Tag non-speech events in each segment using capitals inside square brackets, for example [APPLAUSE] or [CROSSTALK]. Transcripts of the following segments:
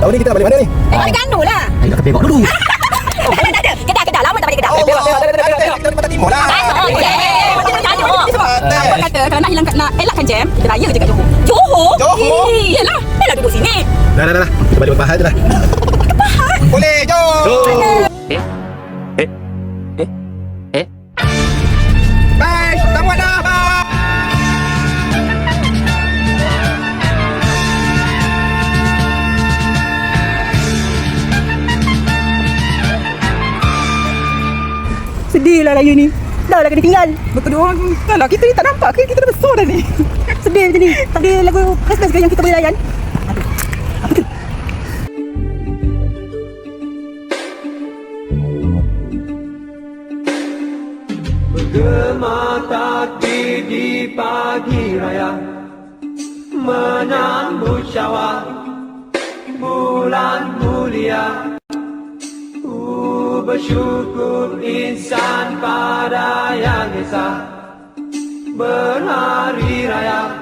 Tahun ni kita nak balik mana ni? Tengok dekat Anu lah. Ayo nak tengok dulu. [LAUGHS] Oh, dah, dah, dah. Kedah, kedah. Lama tak balik kedah. Oh, tengok, tengok, tengok. Kita Pantai Timur lah. Oh, Anu? Pantai. Apa kata kalau nak hilang nak elakkan jam, kita raya je kat Johor. Johor? Johor? Eh, Yelah, Yelah duduk sini. Dah, dah, dah. Kita balik Pahal je lah. Boleh, jom. Bye, Sedih lah raya ni. Dah lah kena tinggal. Betul orang Dah lah kita ni tak nampak ke? Kita dah besar dah ni. [LAUGHS] Sedih macam ni. Tak ada lagu Best-best ke yang kita boleh layan? Bergema takbir di pagi raya. Menyambut syawal Bulan mulia bersyukur insan pada yang esa. Berhari raya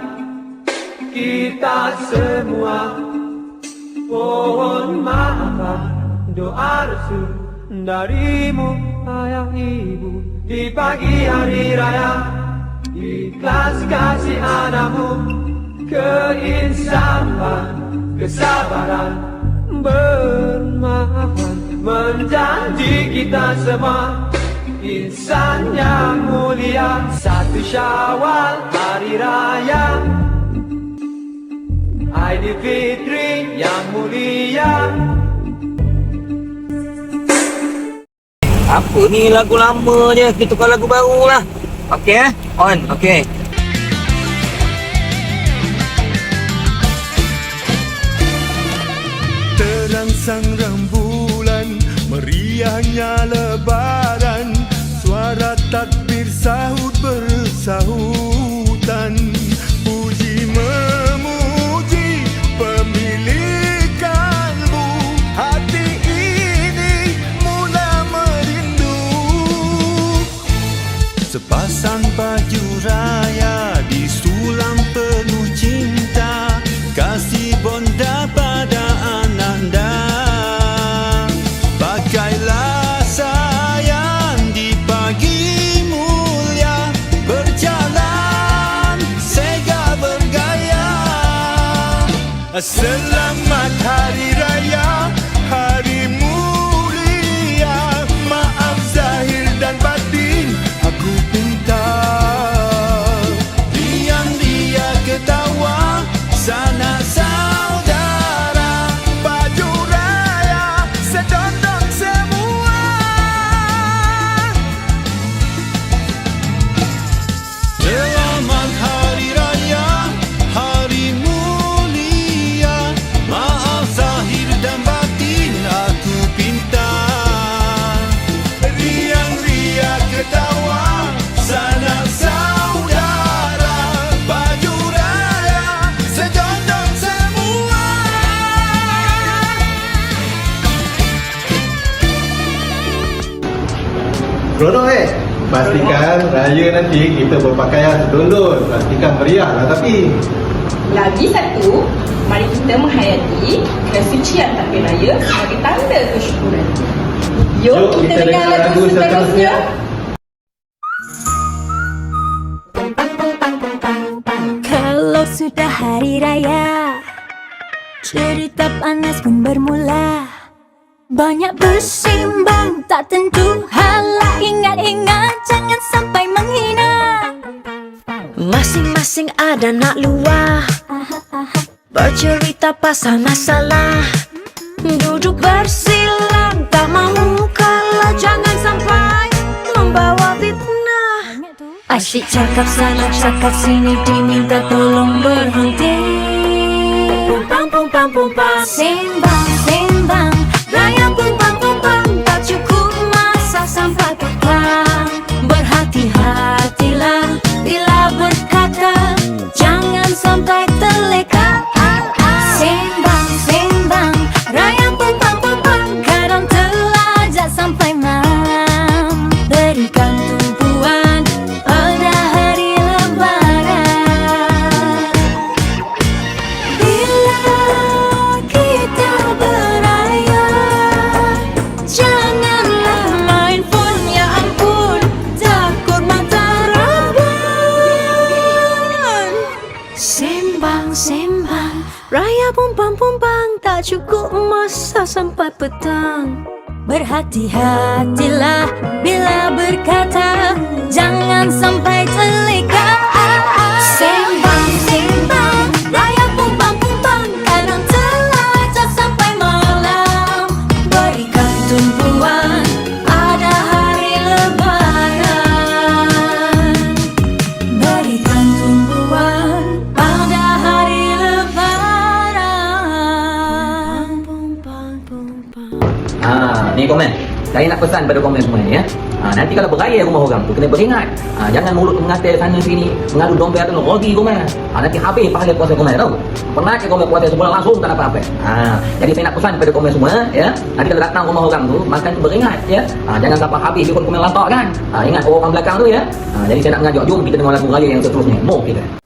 Kita semua. Mohon maaf doa restu darimu ayah ibu. Di pagi hari raya ikhlas kasih anakmu. Keinsanan kesabaran bermaafan menjanji kita semua insan yang mulia. Satu syawal hari raya. Aidilfitri yang mulia. Apa ni lagu lama je Kita tukar lagu baru lah Okey eh? On Okey. Terangsang Maria hanya lebay Selamat Rono eh. Pastikan raya nanti kita berpakaian sedondon. Pastikan meriah lah tapi. Lagi satu, mari kita menghayati kesucian takbir raya sebagai tanda kesyukuran. Yuk, kita, dengar lagu seterusnya. Kalau sudah hari raya Cerita panas pun bermula Banyak bersimbang tak tentu Hala ingat-ingat jangan sampai menghina. Masing-masing ada nak luah. Bercerita pasal masalah. Duduk bersilang Tak mahu kalah. Jangan sampai Membawa fitnah. Asyik cakap sana cakap sini Diminta tolong berhenti. Pum pam pum pam pum 咣咣咣咣，到处。Pumpang Tak cukup masa sampai petang. Berhati-hatilah bila berkata Jangan sampai terleka Saya nak pesan pada komen semua ni ya. Ha, nanti kalau beraya rumah orang tu kena beringat. Ha, jangan mulut mengatai sana sini, mengadu dompet atau rogi komen. Ha, nanti habis pahala puasa komen tau. Pernah ke komen puasa sebulan langsung tak dapat apa. Ha, jadi saya nak pesan pada komen semua ya. Nanti kalau datang rumah orang tu makan tu beringat ya. Ha, jangan sampai habis dia pun komen lantak kan. Ha, ingat orang belakang tu ya. Ha, jadi saya nak mengajak jom kita dengar lagu raya yang seterusnya. Mo kita.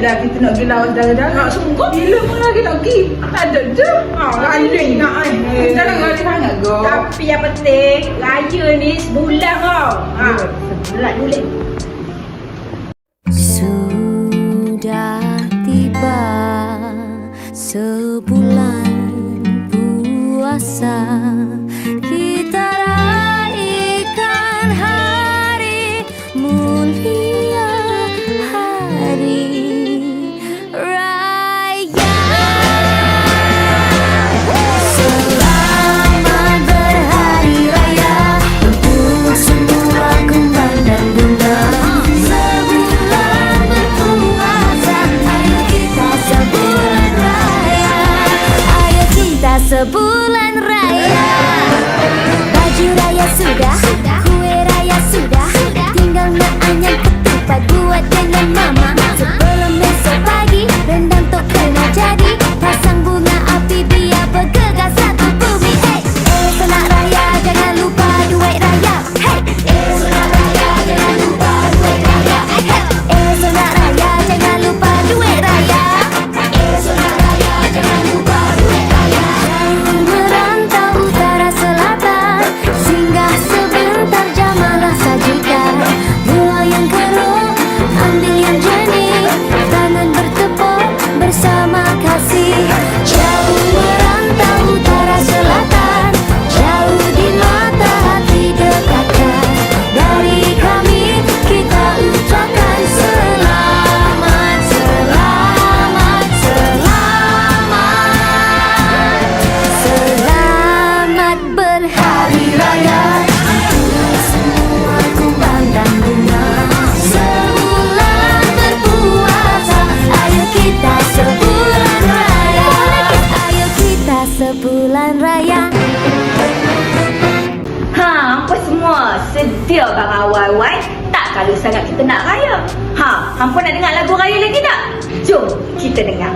Lah kita nak pergi lawan saudara-saudara. Nak sungguh. Bila pun lagi nak pergi. Tak ada je. Ah, raya nak eh. Jangan raya sangat go. Tapi yang penting, raya ni sebulan kau. Ah, sebulan boleh. Sudah tiba sebulan sedia bang awal-awal Tak kalau sangat kita nak raya. Ha, hampa nak dengar lagu raya lagi tak? Jom kita dengar.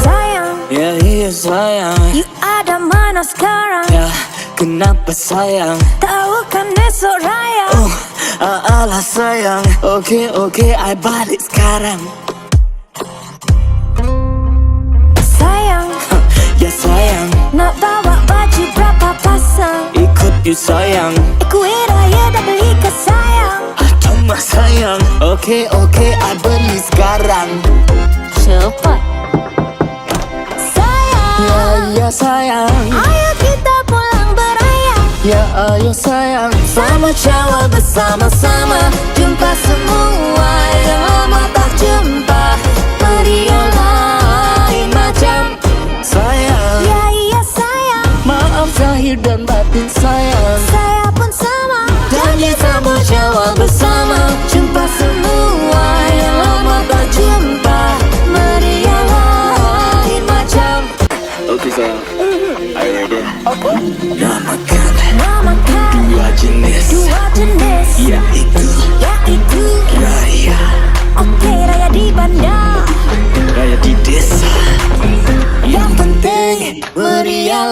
Sayang, Ya iya sayang. You ada mana sekarang? Ya kenapa sayang? Tahu kan esok raya. Oh alah sayang. Oke oke I balik sekarang you sayang. Kue raya dah beli ke sayang? Mas sayang. Oke oke I beli sekarang. Cepat. Sayang, Ya ya sayang. Ayo kita pulang beraya. Ya ayo sayang. Sama syawal bersama-sama. Jumpa semua yang lama tak jumpa. Meriah you ready? Namakan Namakan dua jenis dua jenis Yaitu Yaitu Raya Oke raya di bandar Raya di desa Yang penting meriah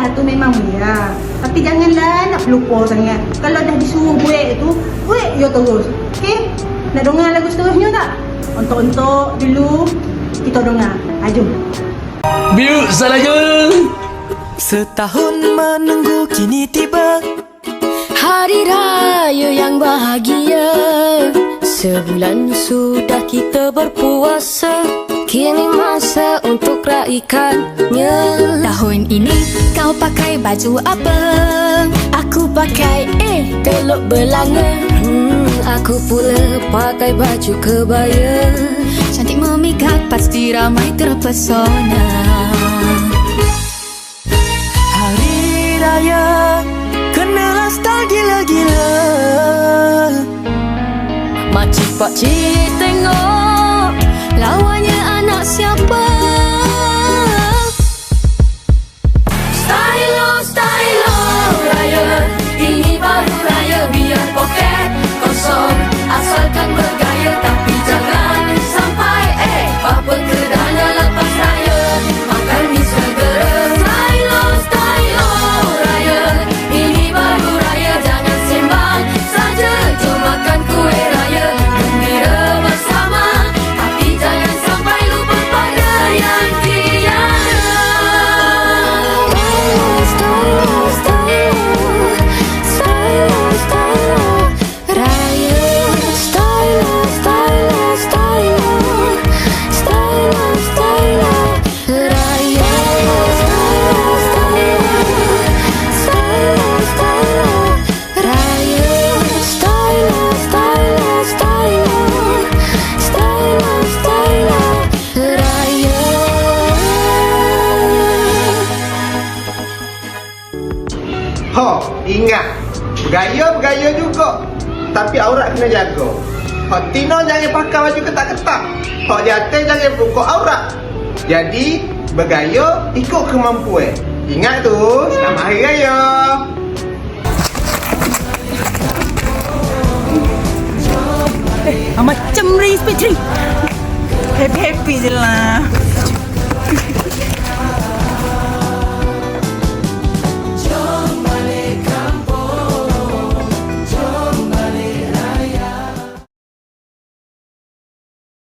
Ya, tu memang ya. Tapi janganlah nak pelupa sangat. Kalau dah disuruh buat tu, buat yo terus. Okey? Nak dengar lagu seterusnya tak? Untuk-untuk dulu kita dengar. Ha, jom. Biu salahnya Setahun menunggu kini tiba Hari raya yang bahagia Sebulan sudah kita berpuasa Kini masa untuk raikannya. Tahun ini kau pakai baju apa? Aku pakai eh teluk belanga. Hmm, Aku pula pakai baju kebaya. Cantik memikat pasti ramai terpesona. Hari raya Kenalah style gila-gila. Makcik pakcik tengok anak siapa? Stylo, stylo raya. Ini baru raya biar poket kosong. Asalkan bergaya tapi Hak Tino jangan pakai baju ketat-ketat. Hak jantan jangan buka aurat. Jadi, bergaya ikut kemampuan. Ingat tu, selamat hari raya. Macam race petri. Happy-happy je lah.